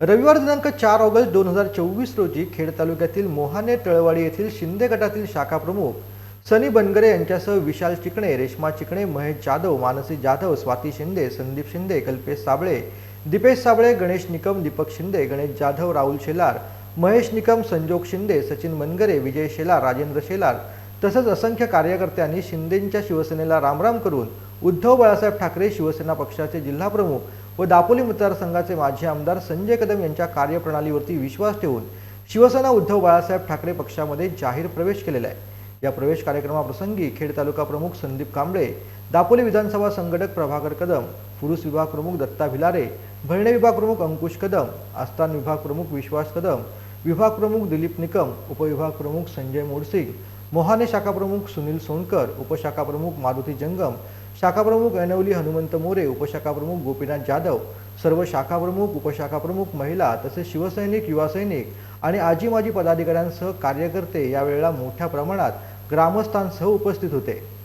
रविवार दिनांक चार ऑगस्ट दोन हजार चोवीस रोजी खेड तालुक्यातील मोहाने तळवाडी येथील शिंदे गटातील शाखा प्रमुख सनी बनगरे यांच्यासह विशाल चिकणे रेश्मा चिकणे महेश जाधव मानसी जाधव स्वाती शिंदे संदीप शिंदे कल्पेश साबळे दीपेश साबळे गणेश निकम दीपक शिंदे गणेश जाधव राहुल शेलार महेश निकम संजोग शिंदे सचिन मनगरे विजय शेलार राजेंद्र शेलार तसंच असंख्य कार्यकर्त्यांनी शिंदेंच्या शिवसेनेला रामराम करून उद्धव बाळासाहेब ठाकरे शिवसेना पक्षाचे जिल्हाप्रमुख व दापोली मतदारसंघाचे माजी आमदार संजय कदम यांच्या कार्यप्रणालीवरती विश्वास ठेवून शिवसेना उद्धव बाळासाहेब ठाकरे पक्षामध्ये जाहीर प्रवेश केलेला आहे. या प्रवेश कार्यक्रमाप्रसंगी खेड तालुका प्रमुख संदीप कांबळे दापोली विधानसभा संघटक प्रभाकर कदम पुरुष विभाग प्रमुख दत्ता भिलारे भरणे विभाग प्रमुख अंकुश कदम आस्थान विभाग प्रमुख विश्वास कदम विभाग प्रमुख दिलीप निकम उपविभाग प्रमुख संजय मोडसिंग मोहाने शाखा प्रमुख सुनील सोनकर उपशाखा प्रमुख मारुती जंगम शाखाप्रमुख ऐनवली हनुमंत मोरे उपशाखाप्रमुख गोपीनाथ जाधव सर्व शाखाप्रमुख उपशाखाप्रमुख उपशाखा प्रमुख महिला तसेच शिवसैनिक युवा सैनिक आणि आजी माजी पदाधिकाऱ्यांसह कार्यकर्ते यावेळेला मोठ्या प्रमाणात ग्रामस्थांसह उपस्थित होते.